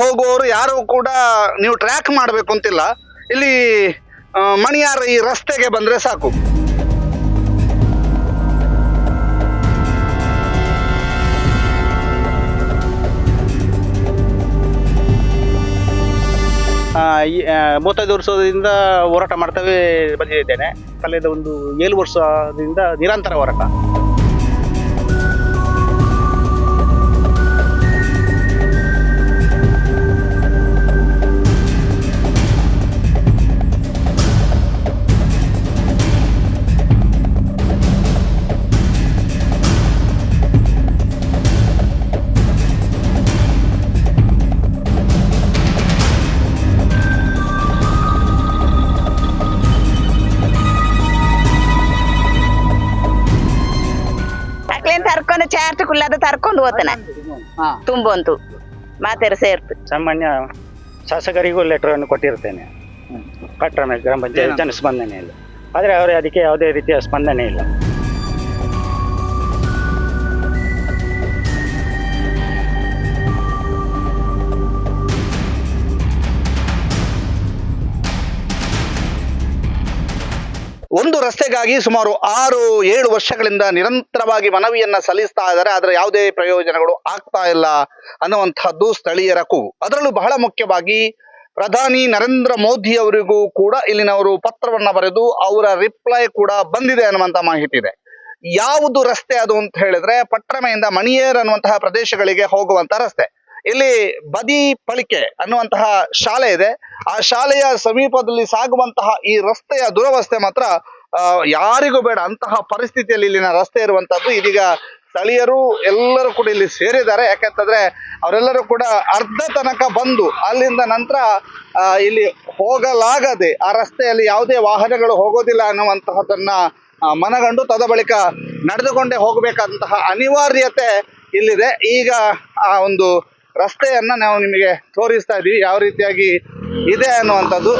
ಹೋಗುವವರು ಯಾರು ಕೂಡ ನೀವು ಟ್ರ್ಯಾಕ್ ಮಾಡಬೇಕು ಅಂತಿಲ್ಲ. ಇಲ್ಲಿ ಮಣಿಯಾರ ಈ ರಸ್ತೆಗೆ ಬಂದರೆ ಸಾಕು. ಮೂವತ್ತೈದು ವರ್ಷದಿಂದ ಹೋರಾಟ ಮಾಡ್ತೇವೆ ಬಂದಿದ್ದೇನೆ ಕಳೆದ ಒಂದು ಏಳು ವರ್ಷದಿಂದ ನಿರಂತರ ಹೋರಾಟ. ಅಕ್ಲೇನ್ ತರ್ಕೊಂಡು ಚಾರ್ಜ್ ಕುಲ್ಲದ ತರ್ಕೊಂಡು ಹೋತನ ತುಂಬಂತು ಮಾತೆರ ಸೇರ್ತು. ಸಾಮಾನ್ಯ ಶಾಸಕರಿಗೂ ಲೆಟರ್ ಅನ್ನು ಕೊಟ್ಟಿರ್ತೇನೆ. ಪಟ್ಟಣ ಗ್ರಾಮ ಪಂಚಾಯತ್ ಜನಸ್ಪಂದನೆಯಲ್ಲಿ. ಆದರೆ ಅವರೇ ಅದಕ್ಕೆ ಯಾವುದೇ ರೀತಿಯ ಸ್ಪಂದನೆ ಇಲ್ಲ. ಒಂದು ರಸ್ತೆಗಾಗಿ ಸುಮಾರು ಆರು, ಏಳು ವರ್ಷಗಳಿಂದ ನಿರಂತರವಾಗಿ ಮನವಿಯನ್ನ ಸಲ್ಲಿಸ್ತಾ ಇದ್ದಾರೆ. ಆದರೆ ಯಾವುದೇ ಪ್ರಯೋಜನಗಳು ಆಗ್ತಾ ಇಲ್ಲ ಅನ್ನುವಂಥದ್ದು ಸ್ಥಳೀಯರ ಕೂಗು. ಅದರಲ್ಲೂ ಬಹಳ ಮುಖ್ಯವಾಗಿ ಪ್ರಧಾನಿ ನರೇಂದ್ರ ಮೋದಿ ಅವರಿಗೂ ಕೂಡ ಇಲ್ಲಿನವರು ಪತ್ರವನ್ನ ಬರೆದು ಅವರ ರಿಪ್ಲೈ ಕೂಡ ಬಂದಿದೆ ಅನ್ನುವಂತ ಮಾಹಿತಿ ಇದೆ. ಯಾವುದು ರಸ್ತೆ ಅದು ಅಂತ ಹೇಳಿದ್ರೆ ಪಟ್ರಮೆಯಿಂದ ಮಣಿಯೇರ್ ಅನ್ನುವಂತಹ ಪ್ರದೇಶಗಳಿಗೆ ಹೋಗುವಂತ ರಸ್ತೆ. ಇಲ್ಲಿ ಬದಿ ಪಳಿಕೆ ಅನ್ನುವಂತಹ ಶಾಲೆ ಇದೆ. ಆ ಶಾಲೆಯ ಸಮೀಪದಲ್ಲಿ ಸಾಗುವಂತಹ ಈ ರಸ್ತೆಯ ದುರವಸ್ಥೆ ಮಾತ್ರ ಯಾರಿಗೂ ಬೇಡ. ಅಂತಹ ಪರಿಸ್ಥಿತಿಯಲ್ಲಿ ಇಲ್ಲಿನ ರಸ್ತೆ ಇರುವಂತಹದ್ದು ಇದೀಗ ಸ್ಥಳೀಯರು ಎಲ್ಲರೂ ಕೂಡ ಇಲ್ಲಿ ಸೇರಿದ್ದಾರೆ. ಯಾಕಂತಂದ್ರೆ ಅವರೆಲ್ಲರೂ ಕೂಡ ಅರ್ಧ ತನಕ ಬಂದು ಅಲ್ಲಿಂದ ನಂತರ ಇಲ್ಲಿ ಹೋಗಲಾಗದೆ ಆ ರಸ್ತೆಯಲ್ಲಿ ಯಾವುದೇ ವಾಹನಗಳು ಹೋಗೋದಿಲ್ಲ ಅನ್ನುವಂತಹದನ್ನ ಮನಗಂಡು ತದ ಬಳಿಕ ನಡೆದುಕೊಂಡೇ ಹೋಗಬೇಕಾದಂತಹ ಅನಿವಾರ್ಯತೆ ಇಲ್ಲಿದೆ. ಈಗ ಆ ಒಂದು ರಸ್ತೆಯನ್ನ ನಾವು ನಿಮಗೆ ತೋರಿಸ್ತಾ ಇದೀವಿ ಯಾವ ರೀತಿಯಾಗಿ ಇದೆ ಅನ್ನುವಂಥದ್ದು.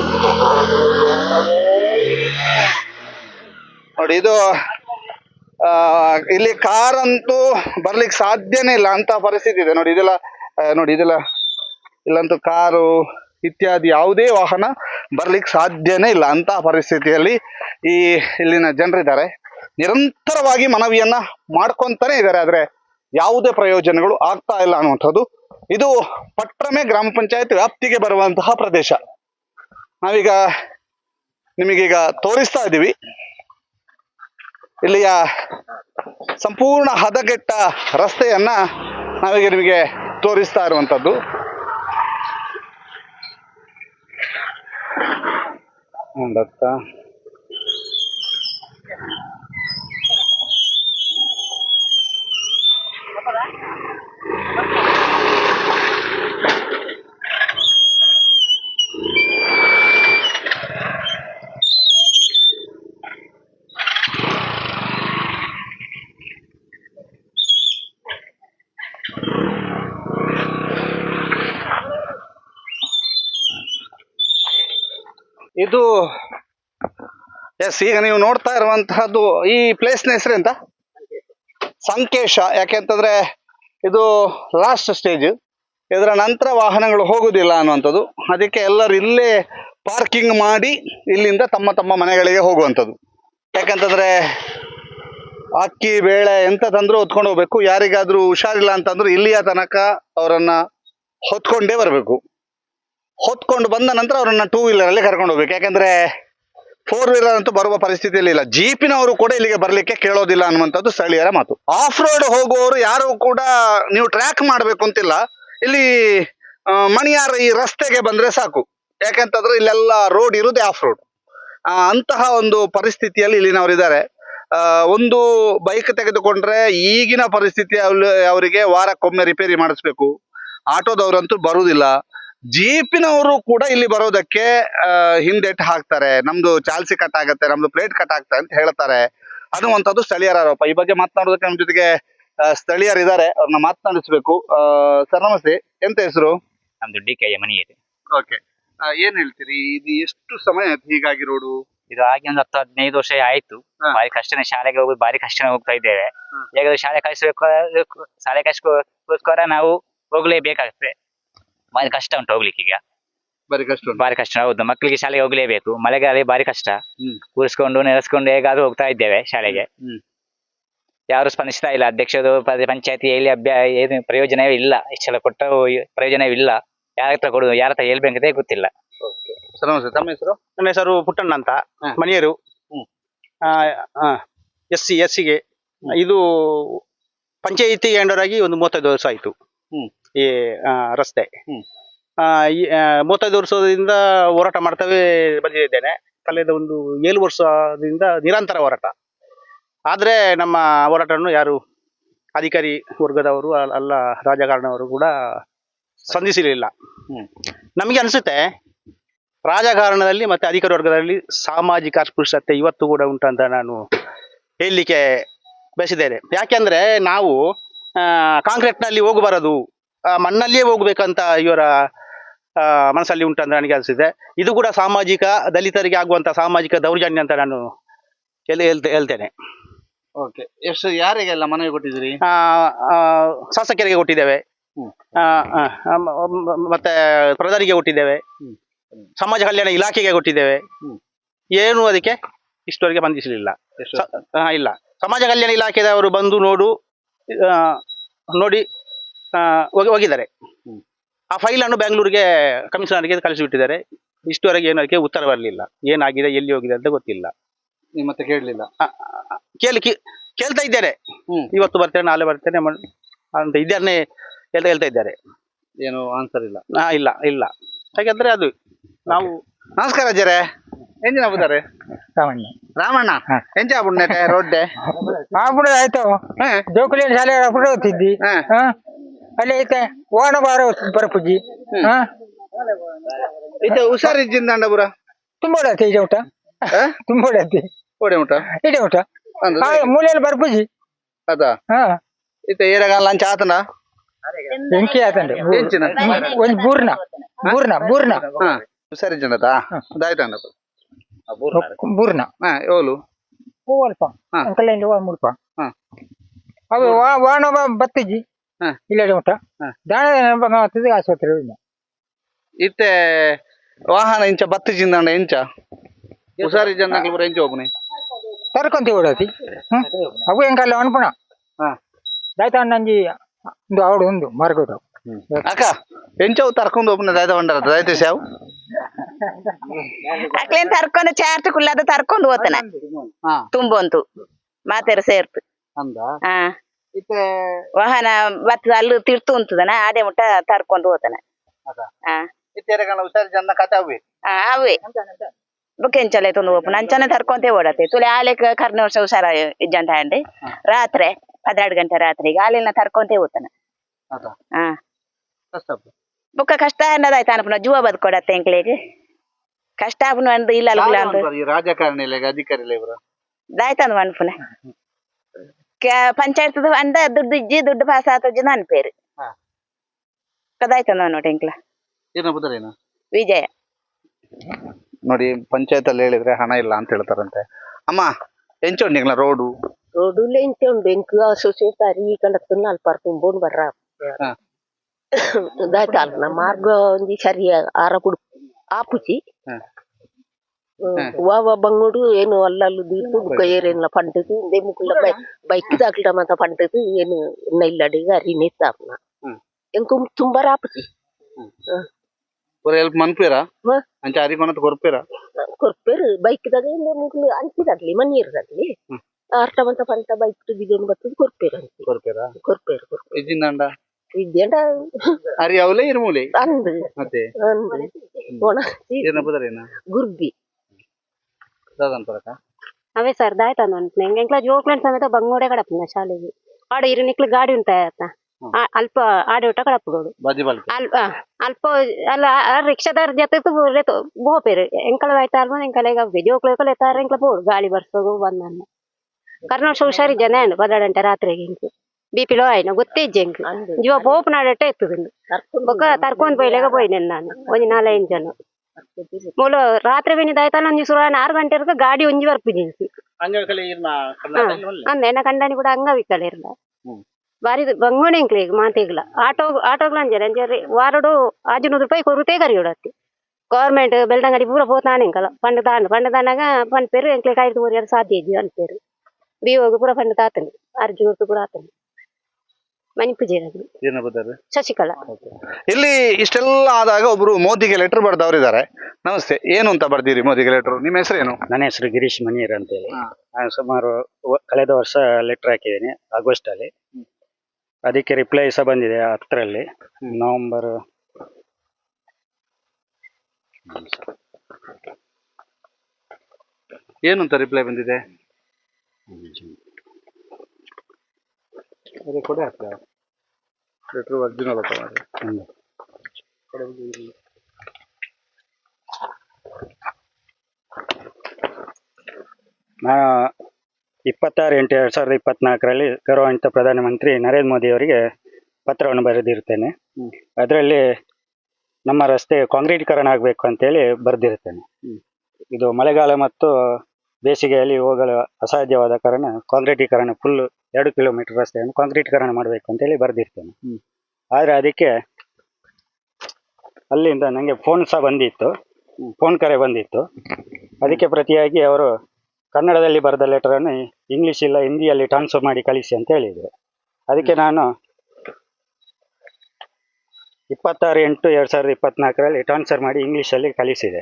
ನೋಡಿ, ಇದು ಇಲ್ಲಿ ಕಾರ್ ಅಂತೂ ಬರ್ಲಿಕ್ಕೆ ಸಾಧ್ಯನೇ ಇಲ್ಲ ಅಂತ ಪರಿಸ್ಥಿತಿ ಇದೆ. ನೋಡಿ, ಇದೆಲ್ಲ ನೋಡಿ, ಇದೆಲ್ಲ, ಇಲ್ಲಂತೂ ಕಾರು ಇತ್ಯಾದಿ ಯಾವುದೇ ವಾಹನ ಬರ್ಲಿಕ್ಕೆ ಸಾಧ್ಯನೇ ಇಲ್ಲ ಅಂತ ಪರಿಸ್ಥಿತಿಯಲ್ಲಿ ಈ ಇಲ್ಲಿನ ಜನರಿದ್ದಾರೆ. ನಿರಂತರವಾಗಿ ಮನವಿಯನ್ನ ಮಾಡ್ಕೊಂತಾನೆ ಇದ್ದಾರೆ, ಆದ್ರೆ ಯಾವುದೇ ಪ್ರಯೋಜನಗಳು ಆಗ್ತಾ ಇಲ್ಲ ಅನ್ನುವಂಥದ್ದು ಇದು ಪಟ್ಟ್ರಮೆ ಗ್ರಾಮ ಪಂಚಾಯತ್ ವ್ಯಾಪ್ತಿಗೆ ಬರುವಂತಹ ಪ್ರದೇಶ. ನಾವೀಗ ನಿಮಗೀಗ ತೋರಿಸ್ತಾ ಇದ್ದೀವಿ. ಇಲ್ಲಿಯ ಸಂಪೂರ್ಣ ಹದಗೆಟ್ಟ ರಸ್ತೆಯನ್ನ ನಾವೀಗ ನಿಮಗೆ ತೋರಿಸ್ತಾ ಇರುವಂತದ್ದು ಒಂದತ್ತ ಇದು ಎಸ್ ಈಗ ನೀವು ನೋಡ್ತಾ ಇರುವಂತಹದ್ದು ಈ ಪ್ಲೇಸ್ನ ಹೆಸರು ಎಂತ? ಸಂಕೇಶ. ಯಾಕೆಂತಂದ್ರೆ ಇದು ಲಾಸ್ಟ್ ಸ್ಟೇಜ್ ಇದರ ನಂತರ ವಾಹನಗಳು ಹೋಗುದಿಲ್ಲ ಅನ್ನುವಂಥದ್ದು. ಅದಕ್ಕೆ ಎಲ್ಲರೂ ಇಲ್ಲೇ ಪಾರ್ಕಿಂಗ್ ಮಾಡಿ ಇಲ್ಲಿಂದ ತಮ್ಮ ತಮ್ಮ ಮನೆಗಳಿಗೆ ಹೋಗುವಂಥದ್ದು. ಯಾಕೆಂತಂದ್ರೆ ಅಕ್ಕಿ, ಬೇಳೆ ಎಂತ ತಂದರೂ ಹೊತ್ಕೊಂಡು ಹೋಗ್ಬೇಕು. ಯಾರಿಗಾದ್ರೂ ಹುಷಾರಿಲ್ಲ ಅಂತಂದ್ರು ಇಲ್ಲಿಯ ತನಕ ಅವರನ್ನ ಹೊತ್ಕೊಂಡೇ ಬರಬೇಕು. ಹೊತ್ಕೊಂಡು ಬಂದ ನಂತರ ಅವರನ್ನ ಟೂ ವೀಲರ್ ಅಲ್ಲಿ ಕರ್ಕೊಂಡು ಹೋಗ್ಬೇಕು. ಯಾಕಂದ್ರೆ ಫೋರ್ ವೀಲರ್ ಅಂತೂ ಬರುವ ಪರಿಸ್ಥಿತಿಯಲ್ಲಿ ಇಲ್ಲ. ಜೀಪಿನವರು ಕೂಡ ಇಲ್ಲಿಗೆ ಬರಲಿಕ್ಕೆ ಕೇಳೋದಿಲ್ಲ ಅನ್ನುವಂಥದ್ದು ಸ್ಥಳೀಯರ ಮಾತು. ಆಫ್ ರೋಡ್ ಹೋಗುವವರು ಯಾರು ಕೂಡ ನೀವು ಟ್ರ್ಯಾಕ್ ಮಾಡಬೇಕು ಅಂತಿಲ್ಲ. ಇಲ್ಲಿ ಮಣಿಯಾರ ಈ ರಸ್ತೆಗೆ ಬಂದ್ರೆ ಸಾಕು. ಯಾಕೆಂತಂದ್ರೆ ಇಲ್ಲೆಲ್ಲ ರೋಡ್ ಇರುದೇ ಆಫ್ ರೋಡ್ ಅಂತಹ ಒಂದು ಪರಿಸ್ಥಿತಿಯಲ್ಲಿ ಇಲ್ಲಿನವರಿದ್ದಾರೆ ಇದ್ದಾರೆ. ಒಂದು ಬೈಕ್ ತೆಗೆದುಕೊಂಡ್ರೆ ಈಗಿನ ಪರಿಸ್ಥಿತಿ ಅವರಿಗೆ ವಾರಕ್ಕೊಮ್ಮೆ ರಿಪೇರಿ ಮಾಡಿಸ್ಬೇಕು. ಆಟೋದವರಂತೂ ಬರುವುದಿಲ್ಲ ಜೀಪಿನವರು ಕೂಡ ಇಲ್ಲಿ ಬರೋದಕ್ಕೆ ಹಿಂದೆಟ್ ಹಿಂದೆಟ್ಟು ಹಾಕ್ತಾರೆ. ನಮ್ದು ಚಾಲ್ಸಿ ಕಟ್ ಆಗತ್ತೆ ನಮ್ದು ಪ್ಲೇಟ್ ಕಟ್ ಆಗ್ತದೆ ಅಂತ ಹೇಳ್ತಾರೆ. ಅನ್ನುವಂಥದ್ದು ಸ್ಥಳೀಯರ ಆರೋಪ. ಈ ಬಗ್ಗೆ ಮಾತನಾಡೋದಕ್ಕೆ ನಮ್ಮ ಜೊತೆಗೆ ಸ್ಥಳೀಯರಿದ್ದಾರೆ ಅವ್ರನ್ನ ಮಾತನಾಡಿಸ್ಬೇಕು. ಸರ್ ನಮಸ್ತೆ. ಎಂತ ಹೆಸರು? ನಮ್ದು ಡಿ ಕೆ ಮನಿ ಇದೆ ಓಕೆ ಏನ್ ಹೇಳ್ತೀರಿ? ಇದು ಎಷ್ಟು ಸಮಯ ಆಯ್ತು ಹೀಗಾಗಿರೋಡು ಇದು ಆಗಿ ಒಂದು ಹತ್ತು ಹದಿನೈದು ವರ್ಷ ಆಯ್ತು. ಹಾ. ಬಾರಿ ಕಷ್ಟನೇ ಶಾಲೆಗೆ ಹೋಗಿ ಬಾರಿ ಕಷ್ಟನೇ ಹೋಗ್ತಾ ಇದ್ದೇವೆ. ಈಗ ಶಾಲೆ ಕಳಿಸ್ಬೇಕು ಶಾಲೆ ಕಳಿಸ್ಕೋಸ್ಕರ ನಾವು ಹೋಗ್ಲೇಬೇಕಾಗ್ತದೆ. ಬಾರಿ ಕಷ್ಟ ಉಂಟು ಹೋಗ್ಲಿಕ್ಕೆ ಈಗ ಬಾರಿ ಕಷ್ಟ ಉಂಟು. ಬಾರಿ ಕಷ್ಟ ಹೌದು. ಮಕ್ಕಳಿಗೆ ಶಾಲೆಗೆ ಹೋಗ್ಲೇಬೇಕು. ಮಳೆಗಾಲ ಬಾರಿ ಕಷ್ಟ. ಹ್ಮ್. ಕೂರಿಸ್ಕೊಂಡು ನೆನೆಸ್ಕೊಂಡು ಹೇಗಾದ್ರೂ ಹೋಗ್ತಾ ಇದ್ದೇವೆ ಶಾಲೆಗೆ. ಹ್ಮ್. ಯಾರು ಸ್ಪಂದಿಸ್ತಾ ಇಲ್ಲ. ಅಧ್ಯಕ್ಷರು ಪಂಚಾಯತಿಯಲ್ಲಿ ಅಭ್ಯ ಏನು ಪ್ರಯೋಜನವೇ ಇಲ್ಲ. ಇಷ್ಟೆಲ್ಲ ಕೊಟ್ಟ ಪ್ರಯೋಜನವಿಲ್ಲ ಯಾರ ಹತ್ರ ಕೊಡುದು ಯಾರ ಹತ್ರ ಹೇಳ್ಬೇಕಂತ ಗೊತ್ತಿಲ್ಲ. ಸರ್ ನಮಸ್ತೆ. ತಮ್ಮ ಹೆಸರು? ನನ್ನ ಹೆಸರು ಪುಟ್ಟಣ್ಣ ಅಂತ. ಮನೆಯರು. ಮಣಿಯರು ಹ್ಮ್. ಎಸ್ ಸಿ ಎಸ್ ಸಿಗೆ ಇದು ಪಂಚಾಯಿತಿ ಆಗಿ ಒಂದು ಮೂವತ್ತೈದು ವರ್ಷ ಆಯ್ತು. ಹ್ಮ್. ಈ ಆ, ರಸ್ತೆ. ಹ್ಮ್. ಆ, ಈ ಆ, ಮೂವತ್ತೈದು ವರ್ಷದಿಂದ ಹೋರಾಟ ಮಾಡ್ತಾವೆ ಬಂದಿದ್ದೇನೆ. ಕಳೆದ ಒಂದು ಏಳು ವರ್ಷದಿಂದ ನಿರಂತರ ಹೋರಾಟ. ಆದರೆ ನಮ್ಮ ಹೋರಾಟವನ್ನು ಯಾರು ಅಧಿಕಾರಿ ವರ್ಗದವರು ಅಲ್- ಅಲ್ಲ ರಾಜಕಾರಣವರು ಕೂಡ ಸ್ಪಂದಿಸಿರಲಿಲ್ಲ. ಹ್ಮ್. ನಮಗೆ ಅನಿಸುತ್ತೆ ರಾಜಕಾರಣದಲ್ಲಿ ಮತ್ತೆ ಅಧಿಕಾರಿ ವರ್ಗದಲ್ಲಿ ಸಾಮಾಜಿಕ ಅಸ್ಪೃಶ್ಯತೆ ಇವತ್ತು ಕೂಡ ಉಂಟಂತ ನಾನು ಹೇಳಲಿಕ್ಕೆ ಬಯಸಿದ್ದೇನೆ. ಯಾಕೆಂದ್ರೆ ನಾವು ಆ, ಕಾಂಕ್ರೀಟ್ನಲ್ಲಿ ಹೋಗಬಾರದು. ಮಣ್ಣಲ್ಲಿಯೇ ಹೋಗ್ಬೇಕಂತ ಇವರ ಮನಸ್ಸಲ್ಲಿ ಉಂಟಂತ ನನಗೆ ಅನಿಸಿದೆ. ಇದು ಕೂಡ ಸಾಮಾಜಿಕ ದಲಿತರಿಗೆ ಆಗುವಂತ ಸಾಮಾಜಿಕ ದೌರ್ಜನ್ಯ ಅಂತ ನಾನು ಹೇಳಿ ಹೇಳ್ತೇನೆ. ಓಕೆ ಎಷ್ಟು ಯಾರಿಗೆಲ್ಲ ಮನವಿ ಕೊಟ್ಟಿದ್ರಿ ಶಾಸಕರಿಗೆ ಕೊಟ್ಟಿದ್ದೇವೆ. ಮತ್ತೆ ಪ್ರಧಾನಿಗೆ ಕೊಟ್ಟಿದ್ದೇವೆ. ಸಮಾಜ ಕಲ್ಯಾಣ ಇಲಾಖೆಗೆ ಕೊಟ್ಟಿದ್ದೇವೆ. ಏನು ಅದಕ್ಕೆ ಇಷ್ಟವರೆಗೆ ಬಂಧಿಸಲಿಲ್ಲ. ಇಲ್ಲ. ಸಮಾಜ ಕಲ್ಯಾಣ ಇಲಾಖೆದವರು ಬಂದು ನೋಡು ನೋಡಿ ಹೋಗಿದ್ದಾರೆ. ಹ್ಮ್. ಆ ಫೈಲ್ ಅನ್ನು ಬೆಂಗಳೂರಿಗೆ ಕಮಿಷನರ್ಗೆ ಕಳಿಸಿಬಿಟ್ಟಿದ್ದಾರೆ. ಇಷ್ಟವರೆಗೆ ಏನಕ್ಕೆ ಅದಕ್ಕೆ ಉತ್ತರ ಬರಲಿಲ್ಲ. ಏನಾಗಿದೆ ಎಲ್ಲಿ ಹೋಗಿದೆ ಅಂತ ಗೊತ್ತಿಲ್ಲ. ನೀವು ಮತ್ತೆ ಕೇಳಲಿಲ್ಲ? ಕೇಳಿ ಕೇ- ಕೇಳ್ತಾ ಇದ್ದಾರೆ. ಹ್ಮ್. ಇವತ್ತು ಬರ್ತೇನೆ ನಾಳೆ ಬರ್ತೇನೆ ಅಂತ ಇದ್ದಾರೆ ಹೇಳ್ತಾ ಹೇಳ್ತಾ ಇದ್ದಾರೆ. ಏನು ಆನ್ಸರ್ ಇಲ್ಲ? ಹಾ ಇಲ್ಲ ಇಲ್ಲ. ಯಾಕಂದ್ರೆ ಅದು ನಾವು ನಮಸ್ಕಾರ ಅಜ್ಜರೆ ಎಂಜಿನ ಬುದಾರೆ ರಾಮಣ್ಣ. ರಾಮಣ್ಣ? ಎಂಜ ಬುಣ್ಣೆ ರೋಡ್ಡೆ ಮಾಡ್ಬಿಡು ಆಯ್ತು ಜೋಕುಲಿ ಶಾಲೆ. ಹಾ. ಅಲ್ಲಿ ಐತೆ ಓಣ ಬಾರ ಬರಪುಜ್ಜಿ ಹಾ? ಇದು ಹುಷಾರಿದ್ದಿಂದ ಬುರ ತುಂಬ ಹೊಡತ್ತೆ ಇದೆ ಊಟ? ತುಂಬ ಹೊಡತ್ತೆ ಓಡೆ ಉಂಟ ಇದೆ ಊಟ. ಮೂಲೆಯಲ್ಲಿ ಬರ್ಪುಜ್ಜಿ ಅದಾ? ಹಾ. ಇತ್ತ ಏರಗ ಲಂಚ ಆತನ? ಬೆಂಕಿ ಆತಂಡು ಒಂದು ಬೂರ್ನ. ಬೂರ್ನ ಬೂರ್ನ. ಹಾ ಹುಷಾರಿದ್ದನದಾ ಅದಾಯ್ತಣ್ಣ ಬೂರ್ನ ಹಾ ಏಳು ಹೂವಲ್ಪ. ಅಂಕಲ್ ಹೂವ ಮುಡ್ಪ. ಅವು ವಾ ವಾಣ ಬತ್ತಿಜ್ಜಿ. ಹಾ. ಇಲ್ಲೇ ಊಟ ಹಾ. ಆಗ್ತದೆ ಆಸ್ಪತ್ರೆ ಇಲ್ಲ. ಇತ್ತೆ ವಾಹನ ಇಂಚ ಬತ್ತಿ ಜಿಂದಂಡ ಎಂಚ ಹುಷಾರಿದ್ದ ಬುರ ಎಂಚ ಹೋಗ್ನಿ ತರ್ಕೊಂತೀವಿ ಬಿಡತಿ ಹ್ಮ್? ಅವು ಹೆಂಗಲ್ಲ ಅನ್ಪಣ ಹಾ. ದಾಯ್ತಾ ನಂಜಿ ಒಂದು ಅವಡು ಒಂದು ಮಾರ್ಗೋದು ಅಕ್ಕ ಎಂಚವು ತರ್ಕೊಂಡು ಹೋಗ್ನ ದಾಯ್ತ ಬಂಡಾರ ದಾಯ್ತ ಸಾವು. ಅಕ್ಲೇನ್ ತರ್ಕೊಂಡು ಚಾರ್ಜ್ ಕುಲ್ಲದ ತರ್ಕೊಂಡು ಹೋತನ. ಹಾ. ತುಂಬಂತು ಮಾತೆರ ಸೇರ್ತು ಅಂದ? ಹಾ. ಇತ್ತೆ ವಾಹನ ಮತ್ತ ಅಲ್ಲಿ ತಿರ್ತು ಉಂಟದನ ಆಡೆ ಮುಟ್ಟ ತರ್ಕೊಂಡು ಹೋತನ. ಅದ ಕತೆ ಅವೇ. ಬುಕ್ಕೆಂಚಲೆ ತಂದು ಹೋಪು ನಂಚನೆ ತರ್ಕೊಂತೆ ಓಡತ್ತೆ ತುಲೆ ಆಲೆ ಕರ್ನ ವರ್ಷ ಹುಷಾರ ಇಜ್ಜಂತ ಅಂಡಿ ರಾತ್ರಿ ಹದಿನೆರಡು ಗಂಟೆ ರಾತ್ರಿಗೆ ಆಲೆನ ತರ್ಕೊಂತೆ ಹೋತನ. ಅದ ಕಷ್ಟ ಬುಕ್ಕ ಕಷ್ಟ ಅನ್ನದಾಯ್ತ ಅನ್ಪುನ ಜೀವ ಬದುಕೊಡತ್ತೆ ಎಂಕ್ಲೇಗೆ ಕಷ್ಟ ಅಪ್ನು ಅಂದ್. ಇಲ್ಲ ಅಲ್ಗುಲ ಅಧಿಕಾರಿ ಇಲ್ಲ ಇವರು? ದಾಯ್ತಂದು ಅನ್ಪುನ ಪಂಚಾಯತ್ ಅಂದ ದುಡ್ಡು ಇಜ್ಜಿ ದುಡ್ಡು ಪಾಸ್ ಆತಜ್ಜಿ ನನ್ ಪೇರು. ಹಾ. ಕದಾಯ್ತಂದ ನೋಡಿ ಎಂಕ್ಲ ಏನ ಬುದರೇನು ವಿಜಯ. ನೋಡಿ ಪಂಚಾಯತ್ ಅಲ್ಲಿ ಹೇಳಿದ್ರೆ ಹಣ ಇಲ್ಲ ಅಂತ ಹೇಳ್ತಾರಂತೆ. ಅಮ್ಮ ಎಂಚುಂಡಿಂಗ್ಲ ರೋಡು? ರೋಡು ಎಂಚ ಉಂಡು. ಎಂಕ್ ಸೊಸೈಟಿ ಅರಿ ಕಂಡಕ್ತನ ಅಲ್ಪ ತುಂಬೋನ್ ಬರ್ರ. ಹಾ. ದಾಯ್ತಾಲ್ ನಮ್ಮ ಮಾರ್ಗ ಒಂದಿ ಸರಿ ಆರ ಕುಡು ಆಪುಚಿ. ಹಾ. ವಾವ ಬಂಗುಡು ಏನು ಅಲ್ಲಲ್ಲು ದೀತು ಬುಕ್ಕ ಏರೇನ್ಲ ಪಂಟದು ಇಂದೆ ಮುಕ್ಕುಲ್ಲ ಬೈಕ್ ದಾಕ್ಲ ಮಾತ ಪಂಟದು ಏನು ಇನ್ನ ಇಲ್ಲಡಿಗ ಅರಿ ನೆತ್ತಾಪ್ನ ಹ್ಮ್. ಎಂಕು ತುಂಬಾ ಆಪುಚಿ ಪೂರ ಎಲ್ಪ ಮನ್ಪೀರ ಹಾ. ಅಂಚ ಅರಿಕೊನತ್ ಕೊರ್ಪೀರ ಕೊರ್ಪೇರು ಬೈಕ್ ದಾಗ ಇಂದೆ ಮುಕ್ಲು ಅಂಚಿದಾಗ್ಲಿ ಮನೀರ್ದಾಗ್ಲಿ ಹ್ಮ್. ಅರ್ಥ ಮಂತ ಪಂಟ ಬೈಕ್ ಬಿದ್ದೊಂದು ಬರ್ತದ ಕೊರ್ಪೇರು ಅಂತ ಕೊರ್ಪೀರ ಕೊರ್ಪೆರ್ ಕೊರ್ಪೇರು ಇಜ್ಜಿಂದಂಡ ಇದ್ದೇಂಡ ಅರಿ ಅವಲೆ ಇರ್ಮೂಲೆ ಅಂದು ಮತ್ತೆ? ಅಂದು ಒಣ ಏನ? ಬುದರೇನ ಗುರ್ಬಿ. చదువుకోరక అవే సార్ దాయితాను అంటున్నా ఇంకా ಜೋಕ್ಲೆನ್ ಸಮೇತ సమేత బంగోడే కడపండి శాలిగి ఆడ ఇరు నిక్కులు గాడి ఉంటాయి అత్త ಅಲ್ಪ ಆಡೋಟ ಕಳಪಗೋಡು ಅಲ್ಪ ಅಲ್ಪ ಅಲ್ಲ ರಿಕ್ಷಾದಾರ ಜೊತೆ ಬೋಪೇರು ಎಂಕಳ ಆಯ್ತಾರ ಎಂಕಲ ಈಗ ಜೋಕ್ಲೋಕಲ್ ಎತ್ತಾರ ಎಂಕಲ ಬೋಡು ಗಾಳಿ ಬರ್ಸೋಗು ಬಂದನ್ನ ಕರ್ನಾಟಕ ಹುಷಾರಿ ಜನ ಏನು ಬದಾಡಂಟ ರಾತ್ರಿಗೆ ಇಂಕು ಬಿ ಪಿ ಲೋ ಆಯ್ನ? ಗೊತ್ತೇ ಜಂಕ್ ಜೀವ ಬೋಪ್ ನಾಡಟ ಎತ್ತದಿಂದ ತರ್ಕೊಂಡ್ ಬೈಲಾಗ ಬೈನೇನು ನಾನು. ಒಂದು ಜನ. ಮೂಲ ರಾತ್ರಿ ವಿನಿ ದಾಯ್ತಾನ ಒಂಜಿ ಸುರಾನ ಆರು ಗಂಟೆ ಇರ್ಕ ಗಾಡಿ ಒಂಜಿ ಬರ್ಪು ಜಿನ್ಸಿ ಅಂಗಕಲೆ ಇರ್ನ ಅಂದೆ ಎನ್ನ ಕಂಡನಿ ಕೂಡ ಅಂಗವಿಕಲೆ ಇರ್ಲ ಹ್ಮ್. ಬಾರಿ ಬಂಗೋಣೆ ಇಂಕ್ಲಿಗ್ ಮಾತಿಗ್ಲ ಆಟೋ ಆಟೋಗ್ಲ ಅಂಜರೆ ಅಂಜರೆ ವಾರಡು ಆಜುನೂರು ರೂಪಾಯಿ ಕೊರುತೆ ಕರಿಯೋಡತ್ತಿ ಗೌರ್ಮೆಂಟ್ ಬೆಳ್ದಂಗಡಿ ಪೂರ ಪೋತಾನೆ ಇಂಕಲ ಪಂಡ ತಾಂಡ್ ಪಂಡ ತಾನಾಗ ಪಂಡ ಪೇರು ಎಂಕ್ಲೆ ಕಾಯ್ದು ಊರಿಯಾರು ಸಾಧ್ಯ ಇದ್ವಿ ಅನ್ಪೇರು ಬಿಯೋಗ ಪೂರ ಪಂಡ ತಾತನಿ ಅರ್ಜುನೂರ್ತು ಕೂಡ ಆತನಿ ಶಶಿಕಲಾ. ಇಲ್ಲಿ ಇಷ್ಟೆಲ್ಲ ಆದಾಗ ಒಬ್ರು ಮೋದಿಗೆ ಲೆಟರ್ ಬರ್ದವ್ರಿದ್ದಾರೆ. ನಮಸ್ತೆ ಏನು ಅಂತ ಬರ್ದಿರಿ ಮೋದಿಗೆ ಲೆಟರ್ ನಿಮ್ಮ ಹೆಸರು ಏನು? ನನ್ನ ಹೆಸರು ಗಿರೀಶ್ ಮನಿಯರ್ ಅಂತ ಹೇಳಿ ನಾನು ಸುಮಾರು ವ- ಕಳೆದ ವರ್ಷ ಲೆಟರ್ ಹಾಕಿದ್ದೀನಿ ಆಗಸ್ಟ್ ಅಲ್ಲಿ ಅದಕ್ಕೆ ರಿಪ್ಲೈ ಸಹ ಬಂದಿದೆ ಹತ್ತರಲ್ಲಿ ನವೆಂಬರ್. ಏನು ಅಂತ ರಿಪ್ಲೈ ಬಂದಿದೆ ಅದೇ ಕೊಡೆ ಹಾಕ್ಲ ಲೆಟ್ರ್ ಒರಿಜಿನಲ್ ಅಪ್ಪ ಮಾರ್ರೆ. ಹ್ಮ್. ನಾನು ಇಪ್ಪತ್ತಾರು ಎಂಟು ಎರಡು ಸಾವಿರದ ಇಪ್ಪತ್ನಾಲ್ಕರಲ್ಲಿ ಗೌರವಾನ್ವಿತ ಪ್ರಧಾನಮಂತ್ರಿ ನರೇಂದ್ರ ಮೋದಿ ಅವರಿಗೆ ಪತ್ರವನ್ನು ಬರೆದಿರ್ತೇನೆ ಅದರಲ್ಲಿ ನಮ್ಮ ರಸ್ತೆ ಕಾಂಕ್ರೀಟೀಕರಣ ಆಗಬೇಕು ಅಂತೇಳಿ ಬರೆದಿರ್ತೇನೆ ಇದು ಮಳೆಗಾಲ ಮತ್ತು ಬೇಸಿಗೆಯಲ್ಲಿ ಹೋಗಲು ಅಸಾಧ್ಯವಾದ ಕಾರಣ ಕಾಂಕ್ರೀಟೀಕರಣ ಫುಲ್ ಎರಡು ಕಿಲೋಮೀಟರ್ ರಸ್ತೆಯನ್ನು ಕಾಂಕ್ರೀಟ್ಕರಣ ಮಾಡಬೇಕು ಅಂತೇಳಿ ಬರೆದಿರ್ತೇನೆ. ಆದರೆ ಅದಕ್ಕೆ ಅಲ್ಲಿಂದ ನನಗೆ ಫೋನ್ ಸಹ ಬಂದಿತ್ತು. ಫೋನ್ ಕರೆ ಬಂದಿತ್ತು. ಅದಕ್ಕೆ ಪ್ರತಿಯಾಗಿ ಅವರು ಕನ್ನಡದಲ್ಲಿ ಬರೆದ ಲೆಟರನ್ನು ಇಂಗ್ಲೀಷ್ ಇಲ್ಲ ಹಿಂದಿಯಲ್ಲಿ ಟ್ರಾನ್ಸ್ಫರ್ ಮಾಡಿ ಕಳಿಸಿ ಅಂತ ಹೇಳಿದರು. ಅದಕ್ಕೆ ನಾನು ಇಪ್ಪತ್ತಾರು ಎಂಟು ಎರಡು ಸಾವಿರದ ಇಪ್ಪತ್ನಾಲ್ಕರಲ್ಲಿ ಟ್ರಾನ್ಸ್ಫರ್ ಮಾಡಿ ಇಂಗ್ಲೀಷಲ್ಲಿ ಕಳಿಸಿದೆ.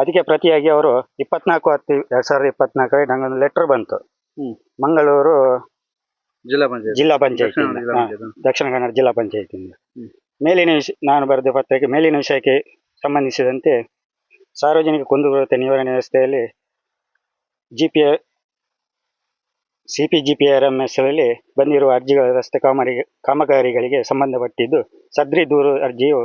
ಅದಕ್ಕೆ ಪ್ರತಿಯಾಗಿ ಅವರು ಇಪ್ಪತ್ನಾಲ್ಕು ಹತ್ತು ಎರಡು ಸಾವಿರದ ಇಪ್ಪತ್ನಾಲ್ಕರಲ್ಲಿ ನನಗೊಂದು ಲೆಟ್ರ್ ಬಂತು. ಮಂಗಳೂರು ಜಿಲ್ಲಾ ಪಂಚಾಯತ್. ಜಿಲ್ಲಾ ಪಂಚಾಯತ್ ದಕ್ಷಿಣ ಜಿಲ್ಲಾ ಪಂಚಾಯತ್. ದಕ್ಷಿಣ ಕನ್ನಡ ಜಿಲ್ಲಾ ಪಂಚಾಯತಿಂದ ಮೇಲಿನ ವಿಷಯ ನಾನು ಬರೆದ ಪತ್ರಕ್ಕೆ ಮೇಲಿನ ವಿಷಯಕ್ಕೆ ಸಂಬಂಧಿಸಿದಂತೆ ಸಾರ್ವಜನಿಕ ಕುಂದುಕೊರತೆ ನಿವಾರಣೆ ವ್ಯವಸ್ಥೆಯಲ್ಲಿ G P C P G P R M S ಅಲ್ಲಿ ಬಂದಿರುವ ಅರ್ಜಿಗಳ ರಸ್ತೆ ಕಾಮಗಾರಿ ಕಾಮಗಾರಿಗಳಿಗೆ ಸಂಬಂಧಪಟ್ಟಿದ್ದು ಸದ್ರಿ ದೂರು ಅರ್ಜಿಯು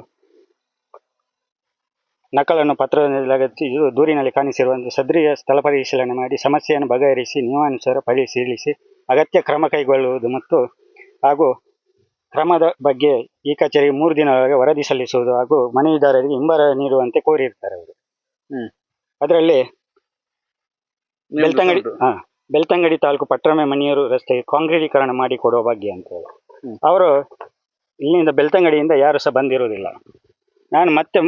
ನಕಲನ್ನು ಪತ್ರದಲ್ಲಿ ಲಗತ್ತಿದ್ದು ದೂರಿನಲ್ಲಿ ಕಾಣಿಸಿರುವಂತೆ ಸದ್ರಿಯ ಸ್ಥಳ ಪರಿಶೀಲನೆ ಮಾಡಿ ಸಮಸ್ಯೆಯನ್ನು ಬಗೆಹರಿಸಿ ನಿಯಮಾನುಸಾರ ಪರಿಶೀಲಿಸಿ ಅಗತ್ಯ ಕ್ರಮ ಕೈಗೊಳ್ಳುವುದು ಮತ್ತು ಹಾಗೂ ಕ್ರಮದ ಬಗ್ಗೆ ಈ ಕಚೇರಿ ಮೂರು ದಿನದೊಳಗೆ ವರದಿ ಸಲ್ಲಿಸುವುದು ಹಾಗೂ ಮನವಿದಾರರಿಗೆ ಹಿಂಬರ ನೀಡುವಂತೆ ಕೋರಿರ್ತಾರೆ ಅವರು. ಹ್ಮ್. ಅದರಲ್ಲಿ ಬೆಳ್ತಂಗಡಿ ಹಾ ಬೆಳ್ತಂಗಡಿ ತಾಲೂಕು ಪಟ್ರಮೆ ಮಣಿಯೂರು ರಸ್ತೆಗೆ ಕಾಂಕ್ರೀಟೀಕರಣ ಮಾಡಿ ಕೊಡುವ ಬಗ್ಗೆ ಅಂತ ಹೇಳಿ. ಅವರು ಇಲ್ಲಿಂದ ಬೆಳ್ತಂಗಡಿಯಿಂದ ಯಾರು ಸಹ ಬಂದಿರುವುದಿಲ್ಲ. ನಾನು ಮತ್ತೆ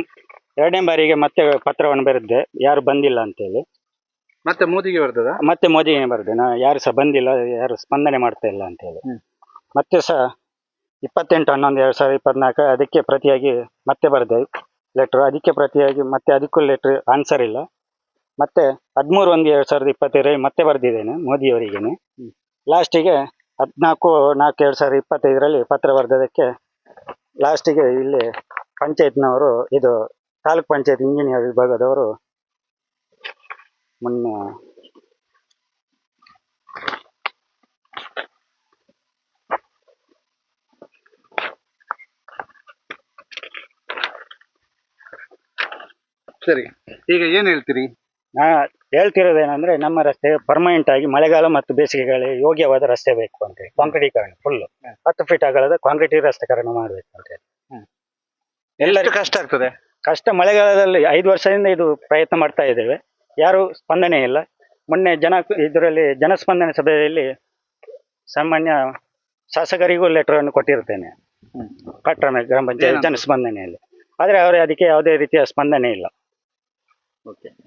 ಎರಡನೇ ಬಾರಿಗೆ ಮತ್ತೆ ಪತ್ರವನ್ನು ಬರೆದ್ದೆ ಯಾರು ಬಂದಿಲ್ಲ ಅಂತೇಳಿ ಮತ್ತೆ ಮೋದಿಗೆ ಬರ್ತದ? ಮತ್ತೆ ಮೋದಿಗೆ ಬರ್ತದೆ. ನಾ ಯಾರು ಸಹ ಬಂದಿಲ್ಲ ಯಾರು ಸ್ಪಂದನೆ ಮಾಡ್ತಾ ಇಲ್ಲ ಅಂತ ಹೇಳಿ. ಮತ್ತೆ ಸಹ ಇಪ್ಪತ್ತೆಂಟು ಹನ್ನೊಂದು ಎರಡು ಸಾವಿರದ ಇಪ್ಪತ್ನಾಲ್ಕು ಅದಕ್ಕೆ ಪ್ರತಿಯಾಗಿ ಮತ್ತೆ ಬರ್ದೆ ಲೆಟ್ರ್ ಅದಕ್ಕೆ ಪ್ರತಿಯಾಗಿ ಮತ್ತೆ ಅದಕ್ಕೂ ಲೆಟ್ರ್ ಆನ್ಸರ್ ಇಲ್ಲ. ಮತ್ತೆ ಹದಿಮೂರು ಒಂದು ಎರಡು ಸಾವಿರದ ಇಪ್ಪತ್ತೈದರಲ್ಲಿ ಮತ್ತೆ ಬರೆದಿದ್ದೇನೆ ಮೋದಿಯವರಿಗೇನೆ. ಲಾಸ್ಟಿಗೆ ಹದಿನಾಲ್ಕು ನಾಲ್ಕು ಎರಡು ಸಾವಿರದ ಇಪ್ಪತ್ತೈದರಲ್ಲಿ ಪತ್ರ ಬರೆದದಕ್ಕೆ ಲಾಸ್ಟಿಗೆ ಇಲ್ಲಿ ಪಂಚಾಯತ್ನವರು ಇದು ತಾಲೂಕ್ ಪಂಚಾಯತ್ ಇಂಜಿನಿಯರ್ ವಿಭಾಗದವರು ಮೊನ್ನೆ ಸರಿ ಈಗ ಏನ್ ಹೇಳ್ತೀರಿ? ನಾ ಹೇಳ್ತಿರೋದೇನಂದ್ರೆ ನಮ್ಮ ರಸ್ತೆ ಪರ್ಮನೆಂಟ್ ಆಗಿ ಮಳೆಗಾಲ ಮತ್ತು ಬೇಸಿಗೆಗಳಿಗೆ ಯೋಗ್ಯವಾದ ರಸ್ತೆ ಬೇಕು ಅಂತ ಹೇಳಿ. ಕಾಂಕ್ರೀಟೀಕರಣ ಫುಲ್ ಹತ್ತು ಫೀಟ್ ಅಗಲದ ಕಾಂಕ್ರೀಟ್ ರಸ್ತೆಕರಣ ಮಾಡಬೇಕು ಅಂತ ಹೇಳಿ. ಎಷ್ಟು ಕಷ್ಟ ಆಗ್ತದೆ? ಕಷ್ಟ ಮಳೆಗಾಲದಲ್ಲಿ ಐದು ವರ್ಷದಿಂದ ಇದು ಪ್ರಯತ್ನ ಮಾಡ್ತಾ ಇದ್ದೇವೆ. ಯಾರು ಸ್ಪಂದನೆ ಇಲ್ಲ. ಮೊನ್ನೆ ಜನ ಇದರಲ್ಲಿ ಜನಸ್ಪಂದನೆ ಸಭೆಯಲ್ಲಿ ಸಾಮಾನ್ಯ ಶಾಸಕರಿಗೂ ಲೆಟರ್ ಅನ್ನು ಕೊಟ್ಟಿರ್ತೇನೆ. ಪಟ್ಟಣ ಗ್ರಾಮ ಪಂಚಾಯತ್? ಜನಸ್ಪಂದನೆಯಲ್ಲಿ. ಆದರೆ ಅವರೇ ಅದಕ್ಕೆ ಯಾವುದೇ ರೀತಿಯ ಸ್ಪಂದನೆ ಇಲ್ಲ.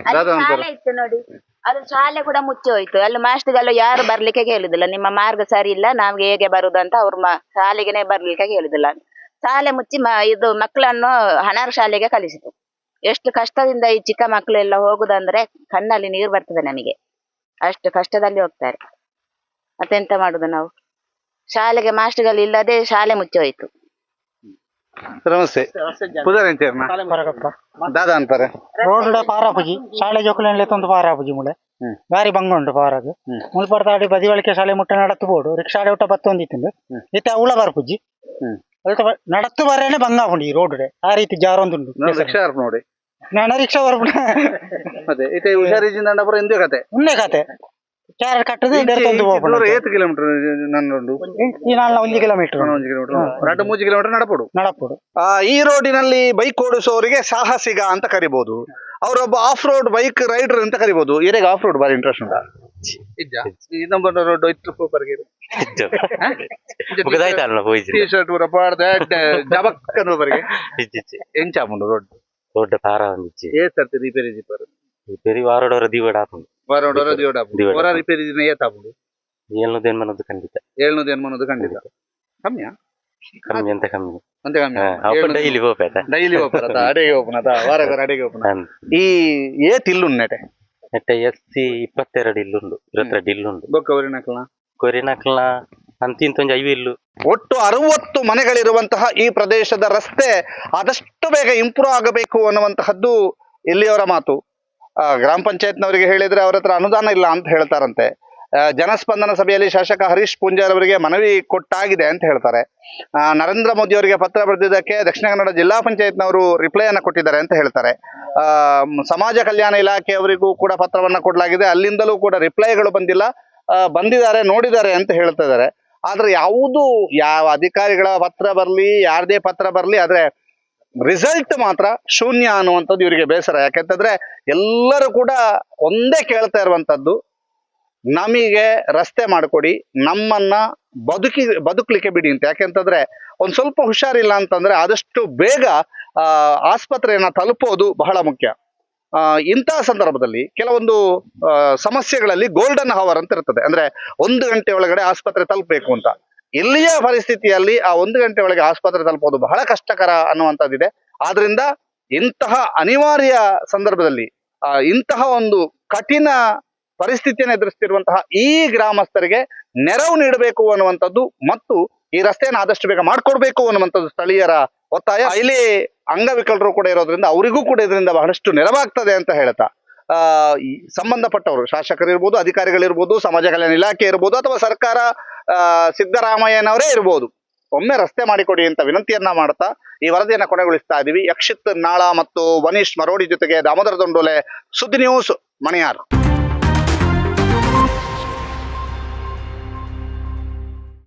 ಅಲ್ಲಿ ಶಾಲೆ ಇತ್ತು ನೋಡಿ. ಅದು ಶಾಲೆ ಕೂಡ ಮುಚ್ಚಿ ಹೋಯ್ತು. ಅಲ್ಲಿ ಮಾಸ್ಟರ್ಗಳು ಯಾರು ಬರ್ಲಿಕ್ಕೆ ಹೇಳುದಿಲ್ಲ ನಿಮ್ಮ ಮಾರ್ಗ ಸರಿ ಇಲ್ಲ ನಮ್ಗೆ ಹೇಗೆ ಬರುದು ಅಂತ ಅವ್ರು ಮ- ಶಾಲೆಗೆನೆ ಬರ್ಲಿಕ್ಕೆ ಹೇಳುದಿಲ್ಲ ಶಾಲೆ ಮುಚ್ಚಿ ಮ ಇದು ಮಕ್ಕಳನ್ನು ಹಣ ಶಾಲೆಗೆ ಕಲಿಸಿತು ಎಷ್ಟು ಕಷ್ಟದಿಂದ ಈ ಚಿಕ್ಕ ಮಕ್ಕಳೆಲ್ಲ ಹೋಗುದಂದ್ರೆ ಕಣ್ಣಲ್ಲಿ ನೀರು ಬರ್ತದೆ ನಮಗೆ. ಅಷ್ಟು ಕಷ್ಟದಲ್ಲಿ ಹೋಗ್ತಾರೆ. ಮತ್ತೆಂತ ಮಾಡುದು ನಾವು? ಶಾಲೆಗೆ ಮಾಸ್ಟರ್ಗಳು ಇಲ್ಲದೆ ಶಾಲೆ ಮುಚ್ಚೋಯ್ತು ಹೋಯ್ತು. ನಮಸ್ತೆ. ದಾದಾ ಅಂತಾರೆ ರೋಡ್ ಪಾರಾಪುಜಿ ಶಾಲೆ ಜೋಕುಲೆನ್ಲೆ ತೊಂದು ಪಾರಾಪುಜಿ ಮುಳೆ. ಬಾರಿ ಬಂಗ ಬಂಗುಂಡು ಪಾರದು ಅದು ಮುಲ್ಪಡ್ತಾಡಿ ಬದಿವಳಿಕೆ ಶಾಲೆ ಮುಟ್ಟ ನಡತ್ತು ಬೋಡು. ರಿಕ್ಷಾ ಊಟ ಬತ್ತೊಂದಿತ್ತು. ಇತ್ತೆ ಉಳ ಬರ್ಪುಜಿ. ಅಲ್ತ ನಡತ್ತು ಬರೇನೆ ಬಂಗಾಪುಂಡಿ ಈ ರೋಡ್ ಆ ರೀತಿ ರಿಕ್ಷಾ ನೋಡಿ. ನಾನು ರಿಕ್ಷಾ ಬರ್ಪುಣ ಅದೇ ಇತ್ತೆ ಹುಷಾರಿಜಿಂದ ಪುರ ಎಂದೇ ಕತೆ. ಉನ್ನೆ ಕತೆ. ಕ್ಯಾರೆಟ್ ಕಟ್ಟದು ಇದೆರ್ತೊಂದು ದೂರ ಏತ್ ಕಿಲೋಮೀಟರ್ ನನ್ನೊಂದು. ಈ ನಾಲ್ನ ಒಂದು ಕಿಲೋಮೀಟರ್ ಒಂದು ಕಿಲೋಮೀಟರ್ ಎರಡು ಮೂರು ಕಿಲೋಮೀಟರ್ ನಡಪಡು. ನಡಪಡು. ಆ, ಈ ರೋಡಿನಲ್ಲಿ ಬೈಕ್ ಓಡಿಸೋರಿಗೆ ಸಾಹಸಿಗ ಅಂತ ಕರಿಬಹುದು ಅವರೊಬ್ಬ ಆಫ್ ರೋಡ್ ಬೈಕ್ ರೈಡರ್ ಅಂತ ಕರಿಬಹುದು ಇದೇ ಆಫ್ ರೋಡ್ ಬಾರಿ ಇಂಟ್ರೆಸ್ಟ್ ಉಂಟಾ? ಇಜ್ಜ. ಈ ನಂಬರ್ ರೋಡ್ ಇತ್ತು ಸೂಪರ್ ಮುಗದಾಯ್ತಲ್ಲ ಟೀ ಶರ್ಟ್ ಪೂರ ಪಾಡ್ದೆ ಜಬಕ್ಕನವರೆಗೆ ಇಜ್ಜಿಚ್ಚಿ ಎಂಚಾಪುಂಡು ರೋಡ್ ದೊಡ್ಡ ಪಾರ ಒಂದಿಚ್ಚಿ ಏ ಸರ್ತಿ ರಿಪೇರಿ ಜಿಪ್ಪರು ಪೆರಿ ವಾರೋಡವರ ದಿವಡ ಹಾಕೊಂಡು ವಾರೋಡರ ದಿಯೋಡಾಪುಂಡು ದಿಯೋಡ. ಹೊರ ರಿಪೇರಿ ದಿನ ಏತಾಪುಂಡು ಏಳ್ನೂದು ಎನ್ಮನದ್ದು ಖಂಡಿತ ಏಳ್ನೂದು ಎನ್ಮನದು ಖಂಡಿತ ಕಮ್ಮಿಯಾ ಕಮ್ಮಿ ಅಂತ ಕಮ್ಮಿ ಅಂತ ಕಮ್ಮಿ ಅಪ್ಪ ಡೈಲಿ ಹೋಗ್ಬೇಕ ಡೈಲಿ ಓಪನ್ ಅದ ಅಡೆಗೆ ಓಪನ್ ಅದ ವಾರಗರ ಅಡೆಗೆ ಓಪನ್ ಈ ಏತ್ ಇಲ್ಲು ನೆಟೆ ನೆಟ್ಟ ಎಸ್ ಸಿ ಇಪ್ಪತ್ತೆರಡು ಇಲ್ಲುಂಡು ಇರುವತ್ತೆರಡು ಇಲ್ಲುಂಡು ಬೊಕ್ಕ ಅವರಿನಕಲ್ನ ಕೊರಿನಕ್ಲ ಅಂತಿಂತ ಒಂದು ಐದು ಇಲ್ಲು. ಒಟ್ಟು ಅರವತ್ತು ಮನೆಗಳಿರುವಂತಹ ಈ ಪ್ರದೇಶದ ರಸ್ತೆ ಆದಷ್ಟು ಬೇಗ ಇಂಪ್ರೂವ್ ಆಗಬೇಕು ಅನ್ನುವಂತಹದ್ದು ಇಲ್ಲಿಯವರ ಮಾತು? ಗ್ರಾಮ ಪಂಚಾಯತ್ನವರಿಗೆ ಹೇಳಿದ್ರೆ ಅವ್ರ ಹತ್ರ ಅನುದಾನ ಇಲ್ಲ ಅಂತ ಹೇಳ್ತಾರಂತೆ. ಜನಸ್ಪಂದನ ಸಭೆಯಲ್ಲಿ ಶಾಸಕ ಹರೀಶ್ ಪೂಂಜಾರ್ ಅವರಿಗೆ ಮನವಿ ಕೊಟ್ಟಾಗಿದೆ ಅಂತ ಹೇಳ್ತಾರೆ. ನರೇಂದ್ರ ಮೋದಿ ಅವರಿಗೆ ಪತ್ರ ಬರೆದಿದ್ದಕ್ಕೆ ದಕ್ಷಿಣ ಕನ್ನಡ ಜಿಲ್ಲಾ ಪಂಚಾಯತ್ನವರು ರಿಪ್ಲೈ ಅನ್ನ ಕೊಟ್ಟಿದ್ದಾರೆ ಅಂತ ಹೇಳ್ತಾರೆ. ಸಮಾಜ ಕಲ್ಯಾಣ ಇಲಾಖೆಯವರಿಗೂ ಕೂಡ ಪತ್ರವನ್ನ ಕೊಡಲಾಗಿದೆ. ಅಲ್ಲಿಂದಲೂ ಕೂಡ ರಿಪ್ಲೈಗಳು ಬಂದಿಲ್ಲ. ಬಂದಿದ್ದಾರೆ, ನೋಡಿದ್ದಾರೆ ಅಂತ ಹೇಳ್ತಾ ಇದ್ದಾರೆ. ಆದ್ರೆ ಯಾವುದು ಯಾವ ಅಧಿಕಾರಿಗಳ ಪತ್ರ ಬರಲಿ, ಯಾರದೇ ಪತ್ರ ಬರಲಿ, ಆದ್ರೆ ರಿಸಲ್ಟ್ ಮಾತ್ರ ಶೂನ್ಯ ಅನ್ನುವಂಥದ್ದು ಇವರಿಗೆ ಬೇಸರ. ಯಾಕೆಂತಂದ್ರೆ ಎಲ್ಲರೂ ಕೂಡ ಒಂದೇ ಕೇಳ್ತಾ ಇರುವಂತದ್ದು ನಮಗೆ ರಸ್ತೆ ಮಾಡಿಕೊಡಿ, ನಮ್ಮನ್ನ ಬದುಕಿ, ಬದುಕಲಿಕ್ಕೆ ಬಿಡಿ ಅಂತ. ಯಾಕೆಂತಂದ್ರೆ ಒಂದ್ ಸ್ವಲ್ಪ ಹುಷಾರಿಲ್ಲ ಅಂತಂದ್ರೆ ಆದಷ್ಟು ಬೇಗ ಆಸ್ಪತ್ರೆಯನ್ನ ತಲುಪೋದು ಬಹಳ ಮುಖ್ಯ. ಇಂತಹ ಸಂದರ್ಭದಲ್ಲಿ ಕೆಲವೊಂದು ಸಮಸ್ಯೆಗಳಲ್ಲಿ ಗೋಲ್ಡನ್ ಹವರ್ ಅಂತ ಇರ್ತದೆ. ಅಂದ್ರೆ ಒಂದು ಗಂಟೆ ಒಳಗಡೆ ಆಸ್ಪತ್ರೆ ತಲುಪಬೇಕು ಅಂತ. ಇಲ್ಲಿಯ ಪರಿಸ್ಥಿತಿಯಲ್ಲಿ ಆ ಒಂದು ಗಂಟೆ ಒಳಗೆ ಆಸ್ಪತ್ರೆ ತಲುಪೋದು ಬಹಳ ಕಷ್ಟಕರ ಅನ್ನುವಂಥದ್ದಿದೆ ಆದ್ರಿಂದ ಇಂತಹ ಅನಿವಾರ್ಯ ಸಂದರ್ಭದಲ್ಲಿ ಇಂತಹ ಒಂದು ಕಠಿಣ ಪರಿಸ್ಥಿತಿಯನ್ನು ಎದುರಿಸ್ತಿರುವಂತಹ ಈ ಗ್ರಾಮಸ್ಥರಿಗೆ ನೆರವು ನೀಡಬೇಕು ಅನ್ನುವಂಥದ್ದು ಮತ್ತು ಈ ರಸ್ತೆಯನ್ನು ಆದಷ್ಟು ಬೇಗ ಮಾಡ್ಕೊಡ್ಬೇಕು ಅನ್ನುವಂಥದ್ದು ಸ್ಥಳೀಯರ ಒತ್ತಾಯ. ಇಲ್ಲಿ ಅಂಗವಿಕಲರು ಕೂಡ ಇರೋದ್ರಿಂದ ಅವರಿಗೂ ಕೂಡ ಇದರಿಂದ ಬಹಳಷ್ಟು ನೆರವಾಗ್ತದೆ ಅಂತ ಹೇಳ್ತಾ. ಸಂಬಂಧಪಟ್ಟವರು ಶಾಸಕರಿರ್ಬೋದು ಅಧಿಕಾರಿಗಳಿರ್ಬೋದು ಸಮಾಜ ಕಲ್ಯಾಣ ಇಲಾಖೆ ಇರ್ಬೋದು ಅಥವಾ ಸರ್ಕಾರ ಸಿದ್ದರಾಮಯ್ಯನವರೇ ಇರ್ಬೋದು, ಒಮ್ಮೆ ರಸ್ತೆ ಮಾಡಿಕೊಡಿ ಅಂತ ವಿನಂತಿಯನ್ನ ಮಾಡ್ತಾ ಈ ವರದಿಯನ್ನು ಕೊನೆಗೊಳಿಸ್ತಾ ಇದೀವಿ. ಯಕ್ಷಿತ್ ನಾಳ ಮತ್ತು ವನೀಶ್ ಮರೋಡಿ ಜೊತೆಗೆ ದಾಮೋದರ ದೊಂಡೋಲೆ, ಸುದ್ದಿ ನ್ಯೂಸ್ ಮಣಿಯಾರ್.